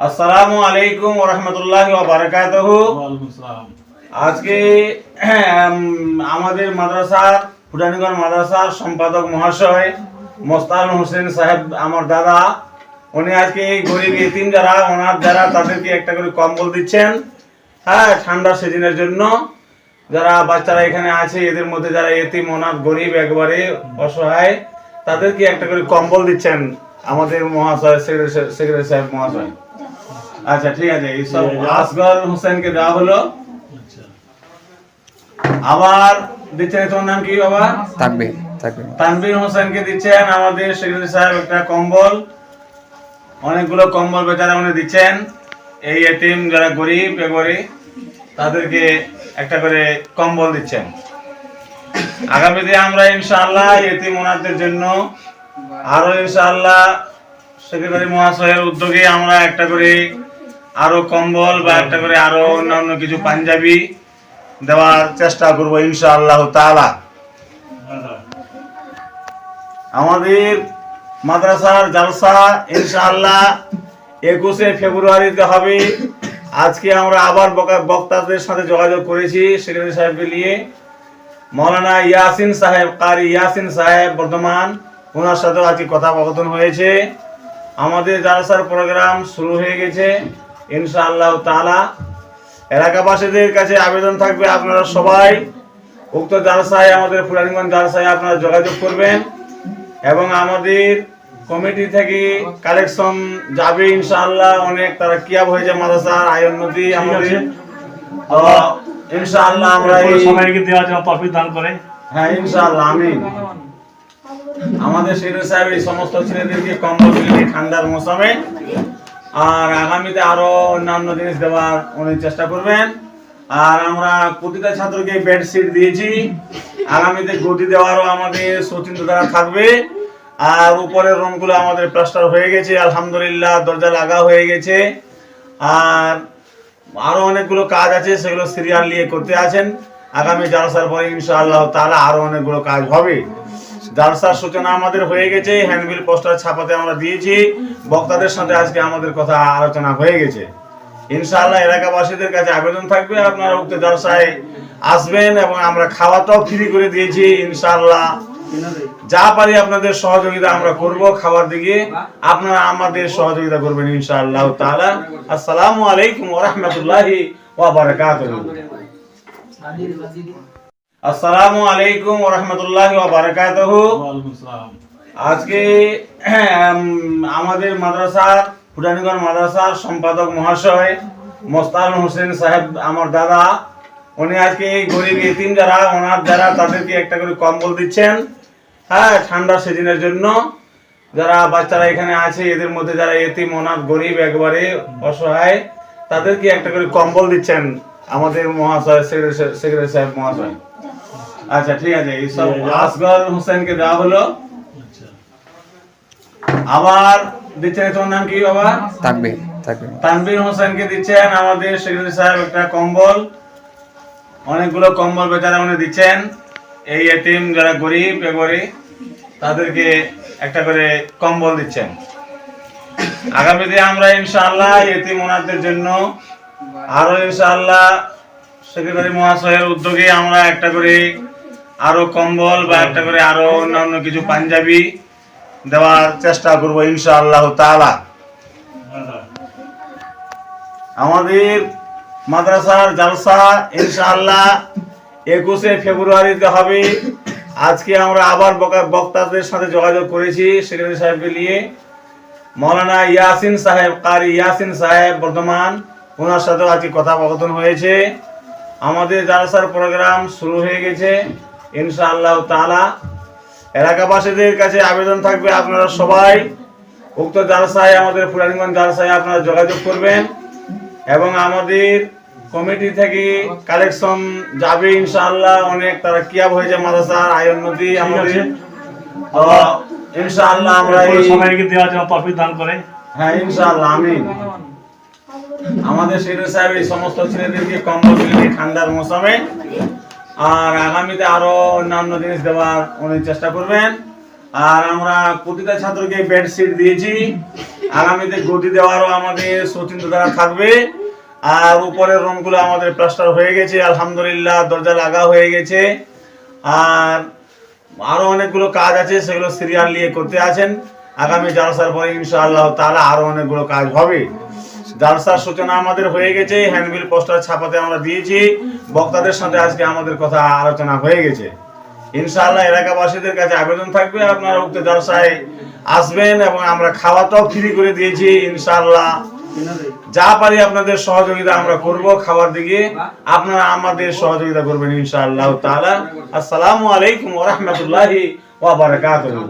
আসসালামু আলাইকুম ওরহমতুল্লাহ বারাকাতুহু। আজকে আমাদের মাদ্রাসার ফুটানিগঞ্জ মাদ্রাসার সম্পাদক মহাশয় মোস্তান হোসেন সাহেব আমার দাদা উনি আজকে এই গরিব এতিম যারা ওনার যারা তাদেরকে একটা করে কম্বল দিচ্ছেন। হ্যাঁ ঠান্ডা সিজনের জন্য। যারা বাচ্চারা এখানে আছে এদের মধ্যে যারা এতিম অনাথ গরিব একবারে অসহায় তাদেরকে একটা করে কম্বল দিচ্ছেন আমাদের মহাশয় সেক্রেটারি সাহেব মহাশয়। আচ্ছা ঠিক আছে এই সব আসগর হোসেনকে দেওয়া হলো। আবার দিচ্ছেন তোমার নাম কি বাবা? থাকবে থাকবে তানভীর হোসেনকে দিচ্ছেন আমাদের সেক্রেটারি সাহেব একটা কম্বল। অনেকগুলো কম্বল বেচারা উনি দিচ্ছেন। এই এতিম যারা গরিব এবারে তাদেরকে একটা করে কম্বল দিচ্ছেন। আগামী দিনে আমরা ইনশাআল্লাহ এতিম ওনাদের জন্য আরও ইনশাআল্লাহ সেক্রেটারি মহাশয়ের উদ্যোগে আমরা একটা করে আরও কম্বল বা একটা করে আরও অন্যান্য কিছু পাঞ্জাবি দেওয়ার চেষ্টা করব ইনশাআল্লাহ তাআলা। আমাদের মাদ্রাসার জালসা ইনশাআল্লাহ একুশে ফেব্রুয়ারিতে হবে। আজকে আমরা আবার বকা- বক্তাদের সাথে যোগাযোগ করেছি সেক্রেটারি সাহেবকে নিয়ে। মৌলানা ইয়াসিন সাহেব কারি ইয়াসিন সাহেব বর্ধমান ওনার সাথেও আজকে কথোপকথন হয়েছে। আমাদের জালসার প্রোগ্রাম শুরু হয়ে গেছে। ইনশাআল্লাহ তাআলা এলাকাবাসীদের কাছে আবেদন থাকবে আপনারা সবাই। উক্ত জালসায় আমাদের ফুলারিগঞ্জ জালসায় আপনারা যোগাযোগ করবেন এবং আমাদের কমিটি থেকে কালেকশন যাবে ইনশাআল্লাহ। অনেক তারা কিয়াব হয়েছে মাদ্রাসার আয়ন নদী আমাদের। ইনশাআল্লাহ আমরা এই সবাইকে দেওয়ার জন্য তফিক দান করে। হ্যাঁ ইনশাআল্লাহ আমিন। আমাদের সেক্রেটারি সাহেব এই সমস্ত ছেলেদেরকে কম্বল দিলেন ঠান্ডার মৌসুমে আর আগামীতে আরও অন্যান্য জিনিস দেওয়ার উনি চেষ্টা করবেন। আর আমরা প্রতিটা ছাত্রকে বেডশিট দিয়েছি। আগামীতে গতি দেওয়ারও আমাদের সচিন্ত দ্বারা থাকবে। আর উপরের রুমগুলো আমাদের প্লাস্টার হয়ে গেছে, আলহামদুলিল্লাহ, দরজা লাগা হয়ে গেছে। আর আরও অনেকগুলো কাজ আছে, সেগুলো সিরিয়াল নিয়ে করতে আছেন। আগামী জালসার পরে ইনশাআল্লাহ তাহলে আরও অনেকগুলো কাজ হবে। জালসার সূচনা আমাদের হয়ে গেছে হ্যান্ডবিল পোস্টার ছাপাতে আমরা দিয়েছি। বক্তাদের সাথে আজকে আমাদের কথা আলোচনা হয়ে গেছে। ইনশাআল্লাহ এলাকাবাসীদের কাছে আবেদন থাকবে, আপনারা উক্ত জালসায় আসবেন এবং আমরা খাওয়াটাও ফ্রি করে দিয়েছি, ইনশাআল্লাহ। যা পারি আপনাদের সহযোগিতা আমরা করব খাবার দিকে। আপনারা আমাদের সহযোগিতা করবেন, ইনশাআল্লাহ তাআলা। আসসালামু আলাইকুম ওয়া রাহমাতুল্লাহি ওয়া বারাকাতুহু। আসসালামু আলাইকুম রাহমাতুল্লাহি ওয়া আজকে আমাদের মাদ্রাসার ফুটানিগঞ্জ মাদ্রাসার সম্পাদক মহাশয় মোস্তান হোসেন সাহেব আমার দাদা উনি আজকে এই গরিব এতিম যারা ওনার যারা তাদেরকে একটা করে কম্বল দিচ্ছেন। হ্যাঁ ঠান্ডা সিজনের জন্য। যারা বাচ্চারা এখানে আছে এদের মধ্যে যারা এতিম অনাথ গরিব একবারে অসহায় তাদেরকে একটা করে কম্বল দিচ্ছেন আমাদের মহাশয় সেক্রেটারি সাহেব মহাশয়। আচ্ছা ঠিক আছে এই সব আসগর হোসেনকে দেওয়া হলো। আবার দিচ্ছেন তোমার নাম কি বাবা? থাকবে থাকবে তানভীর হোসেনকে দিচ্ছেন আমাদের সেক্রেটারি সাহেব একটা কম্বল। অনেকগুলো কম্বল বেচারা উনি দিচ্ছেন। এই এতিম যারা গরিব এবারে তাদেরকে একটা করে কম্বল দিচ্ছেন। আগামীতে আমরা ইনশাআল্লাহ এতিম ওনাদের জন্য আরও ইনশাআল্লাহ সেক্রেটারি মহাশয়ের উদ্যোগে আমরা একটা করে আরও কম্বল বা একটা করে আরও অন্যান্য কিছু পাঞ্জাবি দেওয়ার চেষ্টা করব ইনশাআল্লাহ তাআলা। আমাদের মাদ্রাসার জালসা ইনশাআল্লাহ একুশে ফেব্রুয়ারিতে হবে। আজকে আমরা আবার বকা- বক্তাদের সাথে যোগাযোগ করেছি সেক্রেটারি সাহেবকে নিয়ে। মৌলানা ইয়াসিন সাহেব কারি ইয়াসিন সাহেব বর্ধমান ওনার সাথেও আজকে কথাবাকথন হয়েছে। আমাদের জালসার প্রোগ্রাম শুরু হয়ে গেছে। ইনশাআল্লাহ তাআলা এলাকাবাসীদের কাছে আবেদন থাকবে আপনারা সবাই। উক্ত জালসায় আমাদের ফুলারিগঞ্জ জালসায় আপনারা যোগাযোগ করবেন এবং আমাদের কমিটি থেকে কালেকশন যাবে ইনশাআল্লাহ। অনেক তারা কিয়াব হয়েছে মাদ্রাসার আয় উন্নতি আমাদের। ইনশাআল্লাহ আমরা সবাইকে দেওয়ার জন্য তফিক দান করে। হ্যাঁ ইনশাআল্লাহ আমিন। আমাদের সেক্রেটারি সাহেব এই সমস্ত ছেলেদেরকে কম্বল ঠান্ডার মৌসুমে আর আগামীতে আরও অন্যান্য জিনিস দেওয়ার উনি চেষ্টা করবেন। আর আমরা প্রতিটা ছাত্রকে বেডশিট দিয়েছি। আগামীতে গদি দেওয়ারও আমাদের সচিন্ত দ্বারা থাকবে। আর উপরের রুমগুলো আমাদের প্লাস্টার হয়ে গেছে, আলহামদুলিল্লাহ, দরজা লাগা হয়ে গেছে। আর আরও অনেকগুলো কাজ আছে, সেগুলো সিরিয়াল নিয়ে করতে আছেন। আগামী জালসার পরে ইনশাআল্লাহ তাআলা আরও অনেকগুলো কাজ হবে। জালসার সূচনা আমাদের হয়ে গেছে হ্যান্ডবিল পোস্টার ছাপাতে আমরা দিয়েছি। বক্তাদের সাথে আজকে আমাদের কথা আলোচনা হয়ে গেছে। ইনশাআল্লাহ এলাকাবাসীদের কাছে আবেদন থাকবে, আপনারা উক্ত জালসায় আসবেন এবং আমরা খাওয়াটাও ফ্রি করে দিয়েছি, ইনশাআল্লাহ। যা পারি আপনাদের সহযোগিতা আমরা করব খাবার দিকে। আপনারা আমাদের সহযোগিতা করবেন ইনশাআল্লাহ তাআলা। আসসালামু আলাইকুম ওয়া রাহমাতুল্লাহি ওয়া বারাকাতুহু।